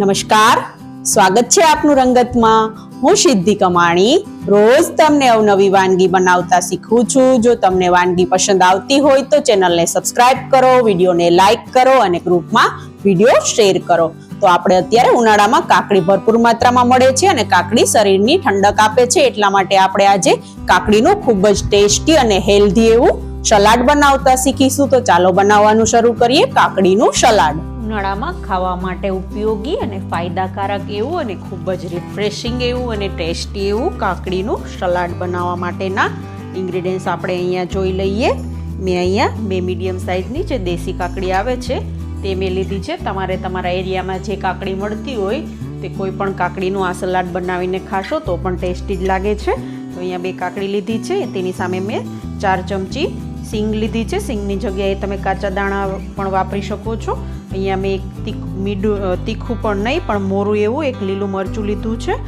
નમસ્કાર. સ્વાગત છે આપનું રંગતમાં. હું સિદ્ધિ કમાણી. રોજ તમને અવનવી વાનગી બનાવતા શીખું છું. જો તમને વાનગી પસંદ આવતી હોય તો ચેનલને સબસ્ક્રાઇબ કરો, વિડીયોને લાઇક કરો અને ગ્રુપમાં વીડિયો શેર કરો. તો આપણે અત્યારે ઉનાળામાં કાકડી ભરપૂર માત્રામાં મળે છે અને કાકડી શરીરની ઠંડક આપે છે. એટલા માટે આપણે આજે કાકડીનું ખૂબ જ ટેસ્ટી અને હેલ્ધી એવું સલાડ બનાવતા શીખીશું. તો ચાલો બનાવવાનું શરૂ કરીએ કાકડીનું સલાડ. ઉનાળામાં ખાવા માટે ઉપયોગી અને ફાયદાકારક એવું અને ખૂબ જ રિફ્રેશિંગ એવું અને ટેસ્ટી એવું કાકડીનું સલાડ બનાવવા માટેના ઇન્ગ્રીડિયન્ટ્સ આપણે અહીંયા જોઈ લઈએ. મેં અહીંયા બે મીડિયમ સાઇઝની જે દેશી કાકડી આવે છે, તે મેં લીધી છે. તમારે તમારા એરિયામાં જે કાકડી મળતી હોય, તે કોઈ પણ કાકડીનું આ સલાડ બનાવીને ખાશો તો પણ ટેસ્ટી જ લાગે છે. તો અહીંયા બે કાકડી લીધી છે, તેની સામે મેં ચાર ચમચી સિંગ લીધી છે. સિંગની જગ્યાએ તમે કાચા દાણા પણ વાપરી શકો છો. અહીંયા મેં એક તીખ મીઠું તીખું પણ નહીં, પણ મોરું એવું, એક લીલું મરચું લીધું છે.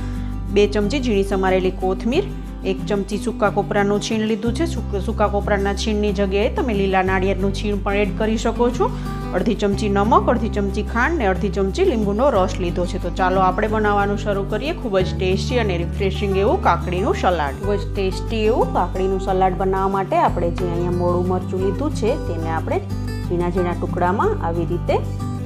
બે ચમચી ઝીણી સમારેલી કોથમીર, એક ચમચી સૂકા કોપરાનું છીણ લીધું છે. સૂકા કોપરાના છીણની જગ્યાએ તમે લીલા નાળિયેરનું છીણ પણ એડ કરી શકો છો. અડધી ચમચી નમક, અડધી ચમચી ખાંડ ને અડધી ચમચી લીંબુનો રસ લીધો છે. તો ચાલો આપણે બનાવવાનું શરૂ કરીએ. ખૂબ જ ટેસ્ટી અને રિફ્રેશિંગ એવું કાકડીનું સલાડ. ખૂબ જ ટેસ્ટી એવું કાકડીનું સલાડ બનાવવા માટે આપણે જે અહીંયા મોડું મરચું લીધું છે, તેને આપણે ઝીણા ઝીણા ટુકડામાં આવી રીતે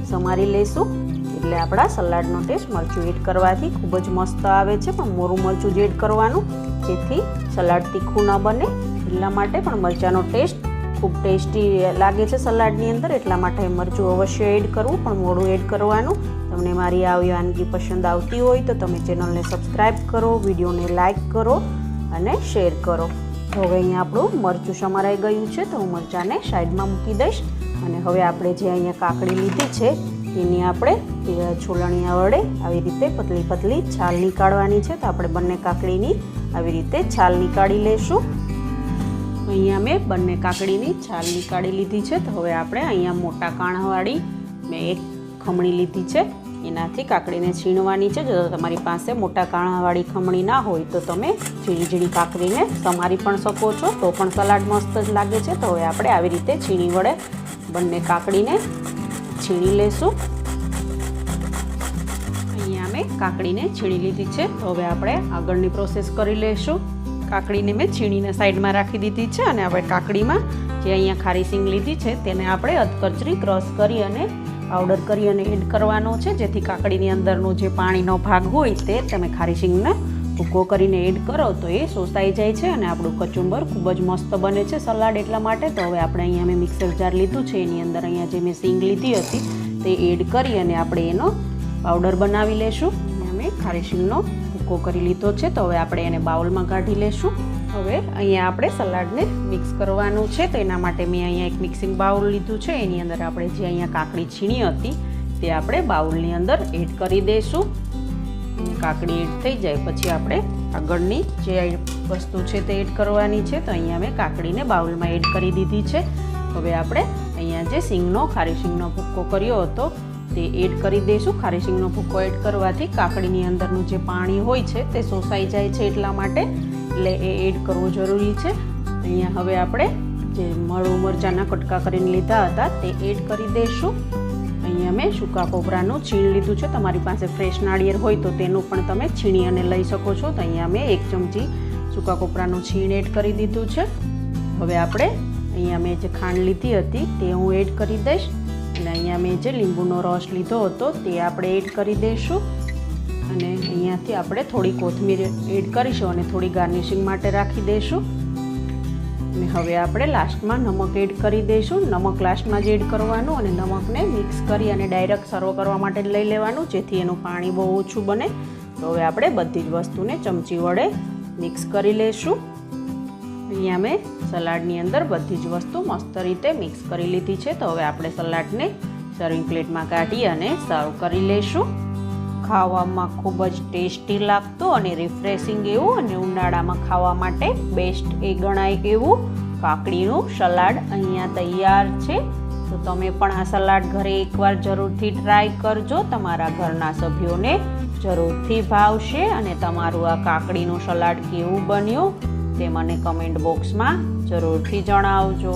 સમારી લઈશું એટલે આપણા સલાડનો ટેસ્ટ મરચું એડ કરવાથી ખૂબ જ મસ્ત આવે છે, પણ મોરું મરચું જ એડ કરવાનું. જેથી સલાડ તીખું ન બને. એટલા માટે પણ મરચાંનો ટેસ્ટ ખૂબ ટેસ્ટી લાગે છે સલાડની અંદર. એટલા માટે મરચું અવશ્ય એડ કરવું, પણ મોડું એડ કરવાનું. તમને મારી આવી વાનગી પસંદ આવતી હોય તો તમે ચેનલને સબસ્ક્રાઈબ કરો, વિડીયોને લાઇક કરો અને શેર કરો. તો હવે અહીંયા આપણું મરચું સમારાઈ ગયું છે, તો હું મરચાંને સાઈડમાં મૂકી દઈશ. અને હવે આપણે જે અહીંયા કાકડી લીધી છે, એની આપણે છોલણીયા વડે આવી રીતે પતલી પતલી છાલ નીકાળવાની છે, તો આપણે બંને કાકડીની આવી રીતે છાલ નીકાળી લઈશું અહીંયા મેં બંને કાકડીની છાલ નીકાળી લીધી છે, તો હવે આપણે અહીંયા મોટા કાણાવાળી મેં એક ખમણી લીધી છે, એનાથી કાકડીને છીણવાની છે. જો તમારી પાસે મોટા કાણાવાળી ખમણી ના હોય, તો તમે ઝીણી ઝીણી કાકડીને સમારી પણ શકો છો, તો પણ સલાડ મસ્ત જ લાગે છે. તો હવે આપણે આવી રીતે છીણી વડે બંને કાકડીને છીણી લેશું. અહીંયા મેં કાકડીને છીણી લીધી છે. તો હવે આપણે આગળની પ્રોસેસ કરી લઈશું કાકડીને મેં છીણીને સાઈડમાં રાખી દીધી છે અને આપણે કાકડીમાં જે અહીંયા ખારી સિંગ લીધી છે તેને આપણે અધકચરી ક્રોસ કરી અને પાવડર કરી અને એડ કરવાનો છે. જેથી કાકડીની અંદરનો જે પાણીનો ભાગ હોય તે તમે ખારી સિંગને ભૂકો કરીને એડ કરો તો એ શોષાઈ જાય છે અને આપણું કચુંબર ખૂબ જ મસ્ત બને છે સલાડ એટલા માટે. તો હવે આપણે અહીંયા મેં મિક્સર જાર લીધું છે, એની અંદર અહીંયા જે મેં સિંગ લીધી હતી તે એડ કરી અને આપણે એનો પાવડર બનાવી લેશું. અહીંયા મેં ખારી સિંગનો ભૂકો કરી લીધો છે, તો હવે આપણે એને બાઉલમાં કાઢી લેશું. હવે અહીંયા આપણે સલાડને મિક્સ કરવાનું છે, તો એના માટે મેં અહીંયા એક મિક્સિંગ બાઉલ લીધું છે. એની અંદર આપણે જે અહીંયા કાકડી છીણી હતી તે આપણે બાઉલની અંદર એડ કરી દઈશું કાકડી એડ થઈ જાય, પછી આપણે આગળની જે વસ્તુ છે તે એડ કરવાની છે, તો અહીંયા મેં કાકડીને બાઉલમાં એડ કરી દીધી છે. હવે આપણે અહીંયા જે સિંગનો, ખારી સિંગનો ભૂક્કો કર્યો હતો, તે એડ કરી દઈશું. ખારી સિંગનો ભૂક્કો એડ કરવાથી કાકડીની અંદરનું જે પાણી હોય છે, તે શોષાઈ જાય છે એટલા માટે, એટલે એ એડ કરવો જરૂરી છે. અહીંયા હવે આપણે જે મળું મરચાંના કટકા કરીને લીધા હતા, તે એડ કરી દઈશું. અહીંયા મેં સૂકા કોપરાનું છીણ લીધું છે. તમારી પાસે ફ્રેશ નાળિયેર હોય તો તેનું પણ તમે છીણી અને લઈ શકો છો. તો અહીંયા મેં એક ચમચી સૂકા કોપરાનું છીણ એડ કરી દીધું છે. હવે આપણે અહીંયા મેં જે ખાંડ લીધી હતી તે હું એડ કરી દઈશ. અને અહીંયા મેં જે લીંબુનો રસ લીધો હતો તે આપણે એડ કરી દઈશું. અને અહીંયાથી આપણે થોડી કોથમીર એડ કરીશું અને થોડી ગાર્નિશિંગ માટે રાખી દઈશું. અને હવે આપણે લાસ્ટમાં નમક એડ કરી દઈશું. નમક લાસ્ટમાં જ એડ કરવાનું અને નમકને મિક્સ કરી અને ડાયરેક્ટ સર્વ કરવા માટે લઈ લેવાનું, જેથી એનું પાણી બહુ ઓછું બને. તો હવે આપણે બધી જ વસ્તુને ચમચી વડે મિક્સ કરી લઈશું અહીંયા મેં સલાડની અંદર બધી જ વસ્તુ મસ્ત રીતે મિક્સ કરી લીધી છે. તો હવે આપણે સલાડને સર્વિંગ પ્લેટમાં કાઢી અને સર્વ કરી લઈશું ખાવામાં ખૂબ જ ટેસ્ટી લાગતું અને રિફ્રેશિંગ એવું અને ઉનાળામાં ખાવા માટે બેસ્ટ એ ગણાય એવું. કાકડીનું સલાડ અહીંયા તૈયાર છે. તો તમે પણ આ સલાડ ઘરે એકવાર જરૂરથી ટ્રાય કરજો. તમારા ઘરના સભ્યોને જરૂરથી ભાવશે અને તમારું આ કાકડીનું સલાડ કેવું બન્યું તે મને કમેન્ટ બોક્સમાં જરૂરથી જણાવજો.